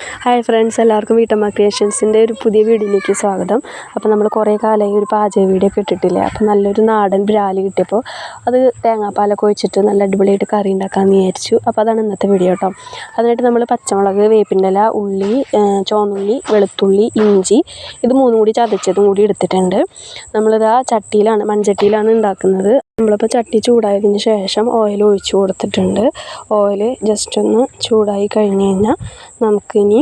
Hi friends എല്ലാവർക്കും വീട്ടമ്മ ക്രിയേഷൻസിന്റെ ഒരു പുതിയ വീഡിയോയിലേക്ക് സ്വാഗതം. അപ്പോൾ നമ്മൾ കുറേ കാലമായി ഒരു പാചക വീഡിയോ ഒക്കെ ഇട്ടിട്ടില്ലേ? അപ്പോൾ നല്ലൊരു നാടൻ ബ്രാൽ കിട്ടിയപ്പോൾ അത് തേങ്ങാപ്പാലൊക്കെ ഒഴിച്ചിട്ട് നല്ല അടിപൊളിയായിട്ട് കറി ഉണ്ടാക്കാമെന്ന് വിചാരിച്ചു. അപ്പോൾ അതാണ് ഇന്നത്തെ വീഡിയോ കേട്ടോ അതിനായിട്ട് നമ്മൾ പച്ചമുളക് വേപ്പിന്റെ ഇല ഉള്ളി ചോന്നുള്ളി വെളുത്തുള്ളി ഇഞ്ചി ഇത് മൂന്നും കൂടി ചതച്ചതും കൂടി എടുത്തിട്ടുണ്ട്. നമ്മളിത് ആ ചട്ടിയിലാണ് മൺചട്ടിയിലാണ് ഉണ്ടാക്കുന്നത്. നമ്മളിപ്പോൾ ചട്ടി ചൂടായതിന് ശേഷം ഓയിൽ ഒഴിച്ചു കൊടുത്തിട്ടുണ്ട്. ഓയിൽ ജസ്റ്റ് ഒന്ന് ചൂടായി കഴിഞ്ഞ് കഴിഞ്ഞാൽ നമുക്കിനി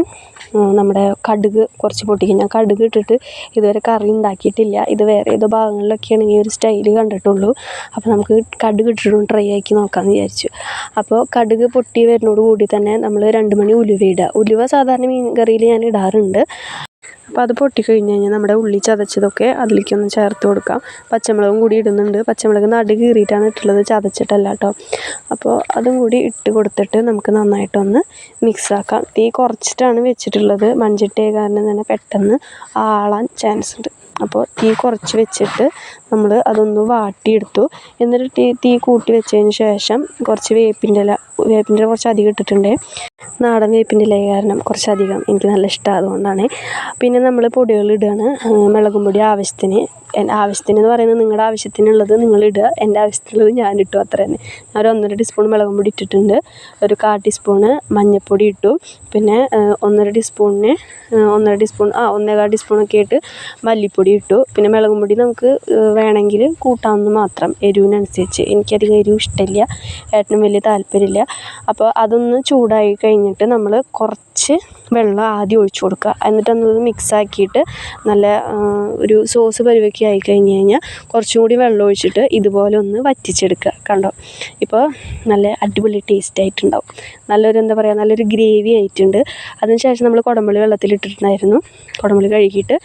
നമ്മുടെ കടുക് കുറച്ച് പൊട്ടിക്കും കടുക് ഇട്ടിട്ട് ഇതുവരെ കറി ഉണ്ടാക്കിയിട്ടില്ല. ഇത് വേറെ ഏതോ ഭാഗങ്ങളിലൊക്കെയാണ് ഈ ഒരു സ്റ്റൈൽ കണ്ടിട്ടുള്ളൂ. അപ്പോൾ നമുക്ക് കടുക് ഇട്ടിട്ടും ട്രൈ ആക്കി നോക്കാമെന്ന് വിചാരിച്ചു. അപ്പോൾ കടുക് പൊട്ടി വരുന്നതോട് കൂടി തന്നെ നമ്മൾ രണ്ട് മണി ഉലുവ ഇടുക. ഉലുവ സാധാരണ മീൻ കറിയിൽ ഞാൻ ഇടാറുണ്ട്. അപ്പോൾ അത് പൊട്ടിക്കഴിഞ്ഞ് കഴിഞ്ഞാൽ നമ്മുടെ ഉള്ളി ചതച്ചതൊക്കെ അതിലേക്കൊന്ന് ചേർത്ത് കൊടുക്കാം. പച്ചമുളകും കൂടി ഇടുന്നുണ്ട്. പച്ചമുളക് നടു കീറിയിട്ടാണ് ഇട്ടുള്ളത്. ചതച്ചിട്ടല്ല കേട്ടോ. അപ്പോൾ അതും കൂടി ഇട്ട് കൊടുത്തിട്ട് നമുക്ക് നന്നായിട്ടൊന്ന് മിക്സാക്കാം തീ കുറച്ചിട്ടാണ് വെച്ചിട്ടുള്ളത്. മൺചട്ടിയായ കാരണം തന്നെ പെട്ടെന്ന് ആളാൻ ചാൻസ് ഉണ്ട്. അപ്പോൾ തീ കുറച്ച് വെച്ചിട്ട് നമ്മൾ അതൊന്ന് വാട്ടിയെടുത്തു. എന്നിട്ട് തീ തീ കൂട്ടി വെച്ചതിന് ശേഷം കുറച്ച് വേപ്പിന്റെ ഇല വേപ്പിന്റെ ഇല കുറച്ച് അധികം ഇട്ടിട്ടുണ്ട്. നാടൻ വേപ്പിന്റെ ഇല കാരണം കുറച്ചധികം എനിക്ക് നല്ല ഇഷ്ടമാണ് അതുകൊണ്ടാണ് പിന്നെ നമ്മൾ പൊടികൾ ഇടുകയാണ്. മുളകും പൊടി ആവശ്യത്തിന്. ആവശ്യത്തിന് എന്ന് പറയുന്നത് നിങ്ങളുടെ ആവശ്യത്തിനുള്ളത് നിങ്ങൾ ഇടുക. എന്റെ ആവശ്യത്തിനുള്ളത് ഞാൻ ഇട്ടു അത്ര തന്നെ. ഞാൻ ഒരു ഒന്നര ടീസ്പൂൺ മുളകും പൊടി ഇട്ടിട്ടുണ്ട്. ഒരു കാ ടീസ്പൂണ് മഞ്ഞൾപ്പൊടി ഇട്ടു. പിന്നെ ഒന്നര ടീസ്പൂണിന് ഒന്നര ടീസ്പൂൺ ആ ഒന്നേകാൽ ടീസ്പൂണൊക്കെ ആയിട്ട് മല്ലിപ്പൊടി ഇട്ടു. പിന്നെ മുളകും പൊടി നമുക്ക് വേണമെങ്കിൽ കൂട്ടാമെന്ന് മാത്രം. എരിവിനനുസരിച്ച്. എനിക്കധികം എരിവ് ഇഷ്ടമില്ല. ഏട്ടനും വലിയ താല്പര്യമില്ല. അപ്പോൾ അതൊന്ന് ചൂടായി കഴിഞ്ഞിട്ട് നമ്മൾ കുറച്ച് വെള്ളം ആദ്യം ഒഴിച്ചു കൊടുക്കുക. എന്നിട്ട് അന്നത് മിക്സ് ആക്കിയിട്ട് നല്ല ഒരു സോസ് പരുവൊക്കെ ആയി കഴിഞ്ഞ് കഴിഞ്ഞാൽ കുറച്ചും കൂടി വെള്ളം ഒഴിച്ചിട്ട് ഇതുപോലെ ഒന്ന് വറ്റിച്ചെടുക്കുക. കണ്ടോ? ഇപ്പോൾ നല്ല അടിപൊളി ടേസ്റ്റ് ആയിട്ടുണ്ടാവും. നല്ലൊരു എന്താ പറയുക നല്ലൊരു ഗ്രേവി ആയിട്ടുണ്ട്. അതിനുശേഷം നമ്മൾ കുടമ്പുളി വെള്ളത്തിലിട്ടിട്ടുണ്ടായിരുന്നു കുടമ്പുളി കഴുകിയിട്ട്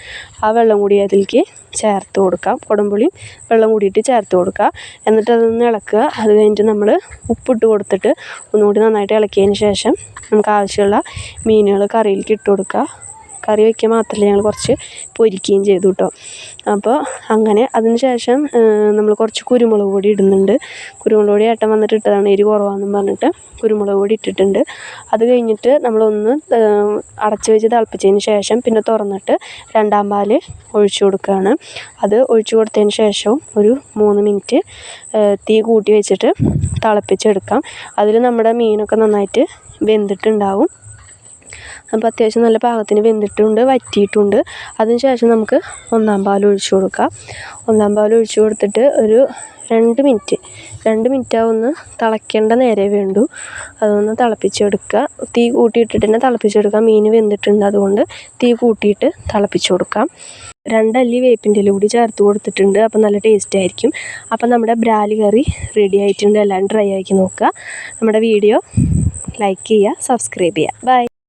ആ വെള്ളം കൂടി അതിലേക്ക് ചേർത്ത് കൊടുക്കാം. കുടമ്പുളിയും വെള്ളം കൂടിയിട്ട് ചേർത്ത് കൊടുക്കുക. എന്നിട്ട് അതൊന്ന് ഇളക്കുക. അത് കഴിഞ്ഞിട്ട് നമ്മൾ ഉപ്പിട്ട് കൊടുത്തിട്ട് ഒന്നുകൂടി നന്നായിട്ട് ഇളക്കിയതിന് ശേഷം നമുക്ക് ആവശ്യമുള്ള മീനുകൾ കറിയിലേക്ക് ഇട്ട് കൊടുക്കുക. കറി വയ്ക്കുക മാത്രമല്ല ഞങ്ങൾ കുറച്ച് പൊരിക്കുകയും ചെയ്തു കേട്ടോ. അപ്പോൾ അങ്ങനെ അതിന് ശേഷം നമ്മൾ കുറച്ച് കുരുമുളക് പൊടി ഇടുന്നുണ്ട്. കുരുമുളക് പൊടി ഏട്ടൻ വന്നിട്ട് ഇട്ടതാണ് എരി കുറവാണെന്നും പറഞ്ഞിട്ട് കുരുമുളക് പൊടി ഇട്ടിട്ടുണ്ട്. അത് കഴിഞ്ഞിട്ട് നമ്മളൊന്ന് അടച്ച് വെച്ച് തിളപ്പിച്ചതിന് ശേഷം പിന്നെ തുറന്നിട്ട് രണ്ടാം പാൽ ഒഴിച്ചു കൊടുക്കുകയാണ്. അത് ഒഴിച്ചു കൊടുത്തതിന് ശേഷവും ഒരു മൂന്ന് മിനിറ്റ് തീ കൂട്ടി വെച്ചിട്ട് തിളപ്പിച്ചെടുക്കാം. അതിൽ നമ്മുടെ മീനൊക്കെ നന്നായിട്ട് വെന്തിട്ടുണ്ടാവും. അപ്പോൾ അത്യാവശ്യം നല്ല പാകത്തിന് വെന്തിട്ടുണ്ട് വറ്റിയിട്ടുണ്ട്. അതിന് ശേഷം നമുക്ക് ഒന്നാം പാൽ ഒഴിച്ചു കൊടുക്കാം. ഒന്നാം പാൽ ഒഴിച്ചു കൊടുത്തിട്ട് ഒരു രണ്ട് മിനിറ്റ് രണ്ട് മിനിറ്റ് ഒന്ന് തിളയ്ക്കേണ്ട നേരെ വേണ്ടു. അതൊന്ന് തിളപ്പിച്ചെടുക്കുക. തീ കൂട്ടിയിട്ടിട്ട് തന്നെ തിളപ്പിച്ചെടുക്കുക. മീൻ വെന്തിട്ടുണ്ട് അതുകൊണ്ട് തീ കൂട്ടിയിട്ട് തിളപ്പിച്ചു കൊടുക്കാം. രണ്ടല്ലി വേപ്പിന്റെ കൂടി ചേർത്ത് കൊടുത്തിട്ടുണ്ട്. അപ്പോൾ നല്ല ടേസ്റ്റ് ആയിരിക്കും. അപ്പോൾ നമ്മുടെ ബ്രാലി കറി റെഡി ആയിട്ടുണ്ട്. എല്ലാവരും ട്രൈ ആക്കി നോക്കുക. നമ്മുടെ വീഡിയോ ലൈക്ക് ചെയ്യുക സബ്സ്ക്രൈബ് ചെയ്യുക. ബൈ